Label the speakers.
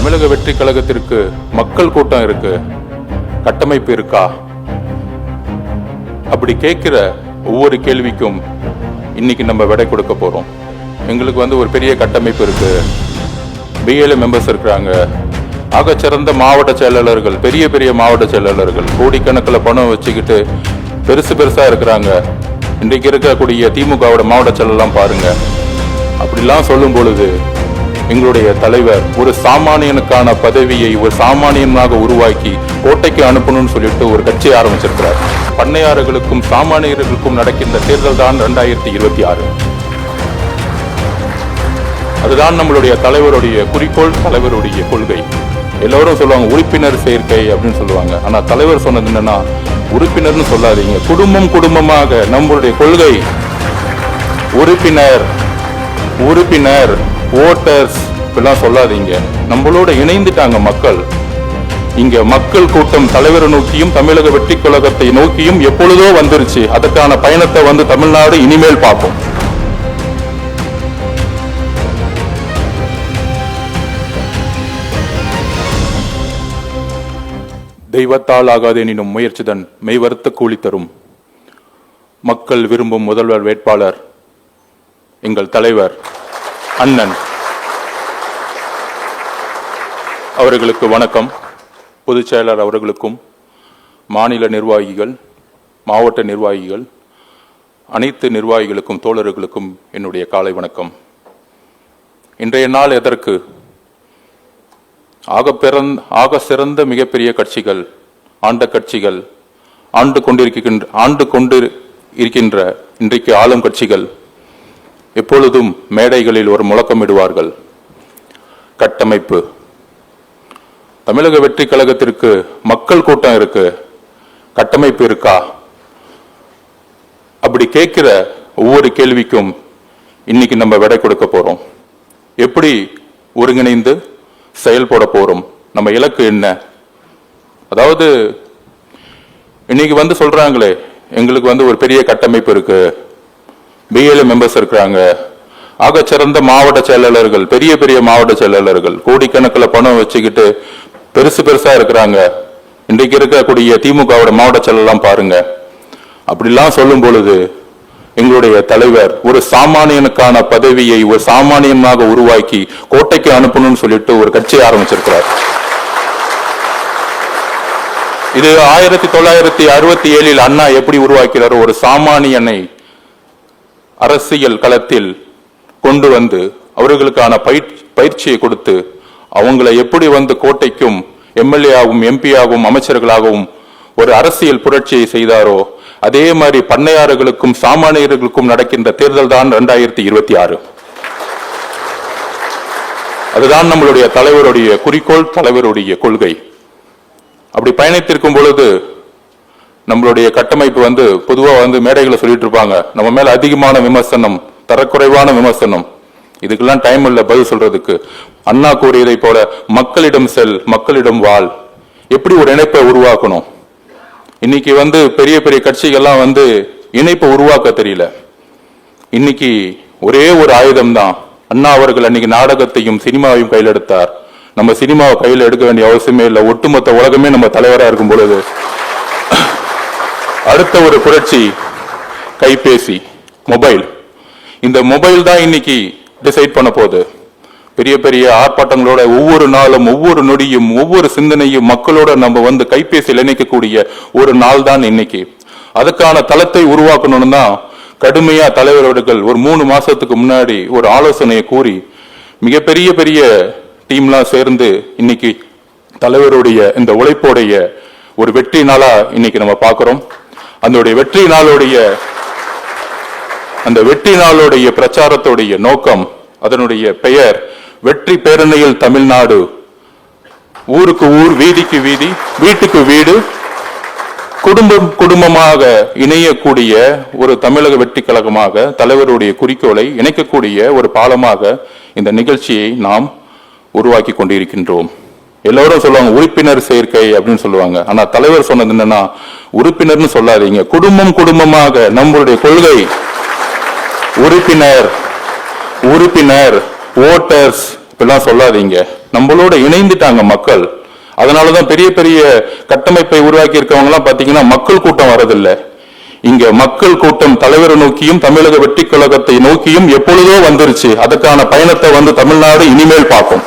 Speaker 1: தமிழக வெற்றி கழகத்திற்கு மக்கள் கூட்டம் இருக்கு. கட்டமைப்பு இருக்கா? அப்படி கேட்கிற ஒவ்வொரு கேள்விக்கும் இன்னைக்கு நம்ம விடை கொடுக்க போறோம். எங்களுக்கு வந்து ஒரு பெரிய கட்டமைப்பு இருக்கு. பிஎல் மெம்பர்ஸ் இருக்கிறாங்க. ஆகச்சிறந்த மாவட்ட செயலாளர்கள் பெரிய பெரிய மாவட்ட செயலாளர்கள் கோடிக்கணக்கில் பணம் வச்சுக்கிட்டு பெருசு பெருசா இருக்கிறாங்க. இன்றைக்கு இருக்கக்கூடிய திமுகவோட மாவட்ட செயலெல்லாம் பாருங்க. அப்படிலாம் சொல்லும் பொழுது எங்களுடைய தலைவர் ஒரு சாமானியனுக்கான பதவியை ஒரு சாமானியனாக உருவாக்கி கோட்டைக்கு அனுப்பணும்னு சொல்லிட்டு ஒரு கட்சியை ஆரம்பிச்சிருக்கிறார். பண்ணையாறுகளுக்கும் சாமானியர்களுக்கும் நடக்கின்ற தேர்தல் தான் ரெண்டாயிரத்தி இருபத்தி ஆறு. அதுதான் நம்மளுடைய தலைவருடைய குறிக்கோள் தலைவருடைய கொள்கை. எல்லோரும் சொல்லுவாங்க உறுப்பினர் சேர்க்கை அப்படின்னு சொல்லுவாங்க. ஆனா தலைவர் சொன்னது என்னன்னா உறுப்பினர்னு சொல்லாதீங்க. குடும்பம் குடும்பமாக நம்மளுடைய கொள்கை உறுப்பினர் உறுப்பினர். ஓட்டர்ஸ் இப்படிலாம் சொல்லாதீங்க. நம்மளோட இணைந்துட்டாங்க மக்கள். இங்க மக்கள் கூட்டம் தலைவரை நோக்கியும் தமிழக வெற்றி கழகத்தை நோக்கியும் எப்பொழுதோ வந்துருச்சு. அதுக்கான பயணத்தை வந்து தமிழ்நாடு இனிமேல் பார்ப்போம். தெய்வத்தால் ஆகாதெனினும் முயற்சிதன் மெய்வருத்த கூலி தரும். மக்கள் விரும்பும் முதல்வர் வேட்பாளர் எங்கள் தலைவர் அண்ணன். அவர்களுக்கு வணக்கம். பொதுச் செயலர் அவர்களுக்கும் மாநில நிர்வாகிகள் மாவட்ட நிர்வாகிகள் அனைத்து நிர்வாகிகளுக்கும் தோழர்களுக்கும் என்னுடைய காலை வணக்கம். இன்றைய நாள் எதற்கு? ஆக பிறந்த ஆக சிறந்த மிகப்பெரிய கட்சிகள் ஆண்ட கட்சிகள் ஆண்டு கொண்டிருக்கின்ற ஆண்டு கொண்டு இருக்கின்ற இன்றைக்கு ஆளும் கட்சிகள் எப்பொழுதும் மேடைகளில் ஒரு முழக்கமிடுவார்கள். கட்டமைப்பு. தமிழக வெற்றி கழகத்திற்கு மக்கள் கூட்டம் இருக்கு. கட்டமைப்பு இருக்கா? அப்படி கேட்கிற ஒவ்வொரு கேள்விக்கும் இன்னைக்கு நம்ம விடை கொடுக்க போறோம். எப்படி ஒருங்கிணைந்து செயல்பட போறோம்? நம்ம இலக்கு என்ன? அதாவது இன்னைக்கு வந்து சொல்றாங்களே எங்களுக்கு வந்து ஒரு பெரிய கட்டமைப்பு இருக்கு. பிஏல மெம்பர்ஸ் இருக்கிறாங்க ஆகச்சிறந்த மாவட்ட செயலாளர்கள் பெரிய பெரிய மாவட்ட செயலாளர்கள் கோடிக்கணக்கில் பணம் வச்சுக்கிட்டு பெருசு பெருசா இருக்கிறாங்க. இன்றைக்கு இருக்கக்கூடிய திமுகவோட மாவட்ட செயலெல்லாம் பாருங்க. அப்படிலாம் சொல்லும் பொழுது எங்களுடைய தலைவர் ஒரு சாமானியனுக்கான பதவியை ஒரு சாமானியனாக உருவாக்கி கோட்டைக்கு அனுப்பணும்னு சொல்லிட்டு ஒரு கட்சியை ஆரம்பிச்சிருக்கிறார். இது ஆயிரத்தி தொள்ளாயிரத்தி அறுபத்தி ஏழில் அண்ணா எப்படி உருவாக்கிறார் ஒரு சாமானியனை அரசியல் களத்தில் கொண்டு வந்து அவர்களுக்கான பயிற்சியை கொடுத்து அவங்களை எப்படி வந்து கோட்டைக்கும் எம்எல்ஏ எம்பியாகவும் அமைச்சர்களாகவும் ஒரு அரசியல் புரட்சியை செய்தாரோ அதே மாதிரி பண்ணையாளர்களுக்கும் சாமானியர்களுக்கும் நடக்கின்ற தேர்தல் தான் இரண்டாயிரத்தி இருபத்தி ஆறு. அதுதான் நம்மளுடைய தலைவருடைய குறிக்கோள் தலைவருடைய கொள்கை. அப்படி பயணித்திருக்கும் பொழுது நம்மளுடைய கட்டமைப்பு வந்து பொதுவாக வந்து மேடைகளை சொல்லிட்டு இருப்பாங்க. நம்ம மேல அதிகமான விமர்சனம் தரக்குறைவான விமர்சனம். இதுக்கெல்லாம் டைம் இல்லை பதில் சொல்றதுக்கு. அண்ணா கூறியதை போல மக்களிடம் செல் மக்களிடம் வாழ். எப்படி ஒரு இணைப்பை உருவாக்கணும்? இன்னைக்கு வந்து பெரிய பெரிய கட்சிகள்லாம் வந்து இணைப்பை உருவாக்க தெரியல. இன்னைக்கு ஒரே ஒரு ஆயுதம் தான் அண்ணா அவர்கள் அன்னைக்கு நாடகத்தையும் சினிமாவையும் கையில் எடுத்தார். நம்ம சினிமாவை கையில் எடுக்க வேண்டிய அவசியமே இல்லை. ஒட்டுமொத்த உலகமே நம்ம தலைவராக இருக்கும் பொழுது. அடுத்த ஒரு புரட்சி கைபேசி மொபைல். இந்த மொபைல் தான் இன்னைக்கு டிசைட் பண்ண போகுது. பெரிய பெரிய ஆர்ப்பாட்டங்களோட ஒவ்வொரு நாளும் ஒவ்வொரு நொடியும் ஒவ்வொரு சிந்தனையும் மக்களோட நம்ம வந்து கைபேசியில் இணைக்கக்கூடிய ஒரு நாள் தான் இன்னைக்கு. அதுக்கான தளத்தை உருவாக்கணும்னு தான் கடுமையா தலைவர்கள் ஒரு மூணு மாசத்துக்கு முன்னாடி ஒரு ஆலோசனையை கூறி மிகப்பெரிய பெரிய டீம்லாம் சேர்ந்து இன்னைக்கு தலைவருடைய இந்த உழைப்போடைய ஒரு வெற்றி நாளா இன்னைக்கு நம்ம பார்க்குறோம். அதனுடைய வெற்றி நாளுடைய அந்த வெற்றி நாளுடைய பிரச்சாரத்துடைய நோக்கம் அதனுடைய பெயர் வெற்றி பேரணியில் தமிழ்நாடு. ஊருக்கு ஊர் வீதிக்கு வீதி வீட்டுக்கு வீடு குடும்பம் குடும்பமாக இணையக்கூடிய ஒரு தமிழக வெற்றி கழகமாக தலைவருடைய குறிக்கோளை இணைக்கக்கூடிய ஒரு பாலமாக இந்த நிகழ்ச்சியை நாம் உருவாக்கி கொண்டிருக்கின்றோம். எல்லோரும் சொல்லுவாங்க உறுப்பினர் சேர்க்கை அப்படின்னு சொல்லுவாங்க. ஆனா தலைவர் சொன்னது என்னன்னா உறுப்பினர்னு சொல்லாதீங்க. குடும்பம் குடும்பமாக நம்மளுடைய கொள்கை. உறுப்பினர் உறுப்பினர் ஓட்டர்ஸ் இப்படிலாம் சொல்லாதீங்க. நம்மளோட இணைந்துட்டாங்க மக்கள். அதனாலதான் பெரிய பெரிய கட்டமைப்பை உருவாக்கி இருக்கவங்க எல்லாம் பாத்தீங்கன்னா மக்கள் கூட்டம் வரதில்லை. இங்க மக்கள் கூட்டம் தலைவரை நோக்கியும் தமிழக வெற்றி கழகத்தை நோக்கியும் எப்பொழுதோ வந்துருச்சு. அதுக்கான பயணத்தை வந்து தமிழ்நாடு இனிமேல் பார்க்கும்.